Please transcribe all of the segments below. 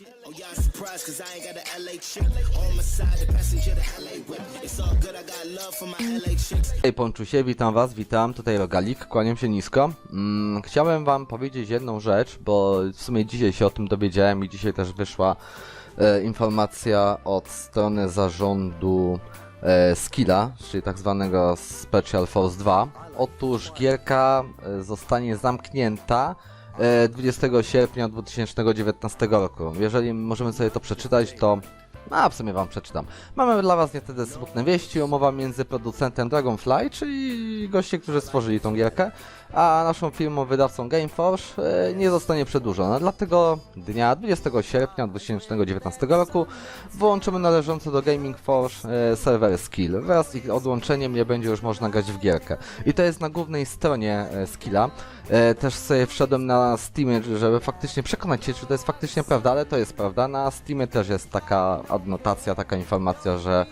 Oh, I'm surprised cause I ain't got a LA chick on my side, the passenger, the LA whip. It's all good, I got love for my LA chicks. Hej Ponczusie, witam was, witam, tutaj Rogalik, kłaniam się nisko. Mm, chciałem wam powiedzieć jedną rzecz, bo w sumie dzisiaj się o tym dowiedziałem i dzisiaj też wyszła e, informacja od strony zarządu e, Skilla, czyli tak zwanego Special Force 2. Otóż gierka e, zostanie zamknięta 20 sierpnia 2019 roku. Jeżeli możemy sobie to przeczytać, to a w sumie wam przeczytam. Mamy dla was niestety smutne wieści. Umowa między producentem Dragonfly, czyli goście, którzy stworzyli tą gierkę, a naszą firmą wydawcą Gameforce e, nie zostanie przedłużona. Dlatego dnia 20 sierpnia 2019 roku wyłączymy należące do Gaming Force e, Skill. Wraz z ich odłączeniem nie będzie już można grać w gierkę. I to jest na głównej stronie e, Skilla. Też sobie wszedłem na Steamie, żeby faktycznie przekonać się, czy to jest faktycznie prawda, ale to jest prawda. Na Steamie też jest taka adnotacja, taka informacja, że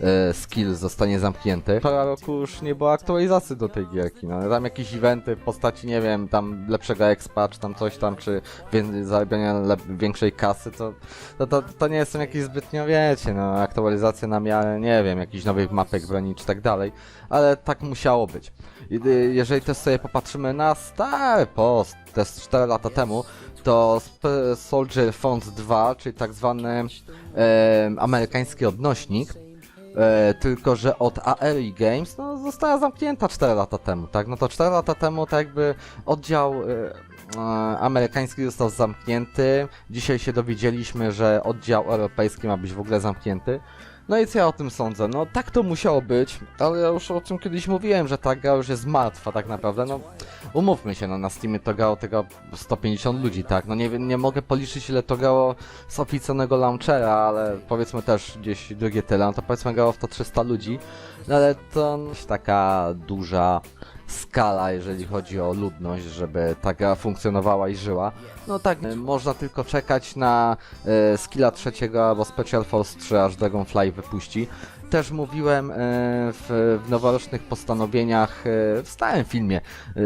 e, skill zostanie zamknięty. Parę roku już nie było aktualizacji do tej gierki. No, tam jakieś eventy w postaci, nie wiem, tam lepszego expa, czy tam coś tam, czy zarabiania większej kasy, to, to, to, to nie są jakieś zbytnio, wiecie, no, aktualizacje na miarę, nie wiem, jakichś nowych mapek broni, czy tak dalej, ale tak musiało być. Y, Jeżeli też sobie popatrzymy na stary post, to jest 4 lata temu, to Soldier Front 2, czyli tak zwany em, amerykański odnośnik, e, tylko że od ARI Games no, została zamknięta 4 lata temu, tak? No to 4 lata temu tak jakby oddział e, e, amerykański został zamknięty. Dzisiaj się dowiedzieliśmy, że oddział europejski ma być w ogóle zamknięty. No i co ja o tym sądzę? No tak to musiało być, ale ja już o tym kiedyś mówiłem, że ta gra już jest martwa tak naprawdę, no umówmy się, no na Steamie to grało tego 150 ludzi, tak, no nie, nie mogę policzyć ile to grało z oficjalnego launchera, ale powiedzmy też gdzieś drugie tyle, no to powiedzmy grało w to 300 ludzi, no ale to no, taka duża skala, jeżeli chodzi o ludność, żeby ta gra funkcjonowała i żyła. No tak, e, można tylko czekać na e, skilla trzeciego albo Special Force 3, aż Dragonfly wypuści. Też mówiłem e, w, w noworocznych postanowieniach e, w stałym filmie, e,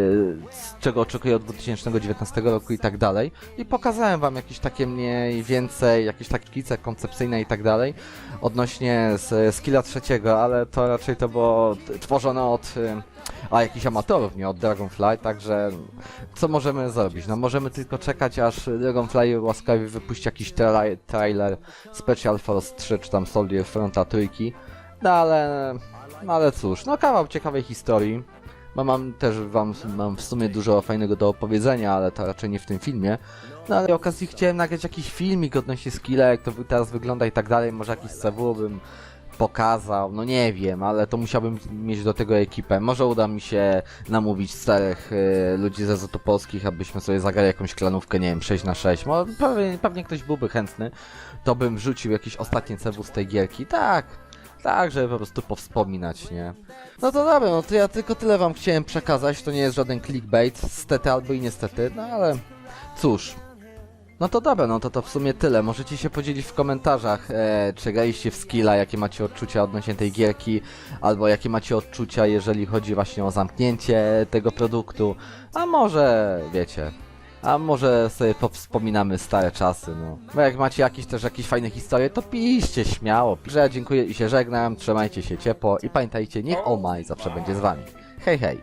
czego oczekuję od 2019 roku i tak dalej. I pokazałem wam jakieś takie mniej więcej, jakieś takie skice koncepcyjne i tak dalej odnośnie z skilla trzeciego, ale to raczej to było tworzone od a jakichś amatorów, nie od Dragonfly, także co możemy zrobić? No możemy tylko czekać, aż Dragonfly łaskawie wypuści jakiś tra- trailer Special Force 3, czy tam Soldier Fronta trójki, no ale, no ale cóż, no kawał ciekawej historii. No, mam też wam mam w sumie dużo fajnego do opowiedzenia, ale to raczej nie w tym filmie. No ale z okazji chciałem nagrać jakiś filmik odnośnie skilla, jak to teraz wygląda i tak dalej, może jakiś CW bym pokazał, no nie wiem, ale to musiałbym mieć do tego ekipę. Może uda mi się namówić starych y, ludzi ze Zotu Polskich, abyśmy sobie zagrali jakąś klanówkę, nie wiem, 6 na 6 Może pewnie, pewnie ktoś byłby chętny, to bym wrzucił jakieś ostatnie CW z tej gierki. Tak, tak, żeby po prostu powspominać, nie? No to dobra, no to ja tylko tyle wam chciałem przekazać, to nie jest żaden clickbait, stety albo i niestety, no ale cóż. No to dobra, no to to w sumie tyle. Możecie się podzielić w komentarzach, e, czy graliście w skilla, jakie macie odczucia odnośnie tej gierki, albo jakie macie odczucia, jeżeli chodzi właśnie o zamknięcie tego produktu. A może, wiecie, a może sobie powspominamy stare czasy, no. Bo jak macie jakieś też jakieś fajne historie, to piszcie śmiało. Że ja dziękuję i się żegnam, trzymajcie się ciepło i pamiętajcie, niech Omaj zawsze będzie z wami. Hej, hej.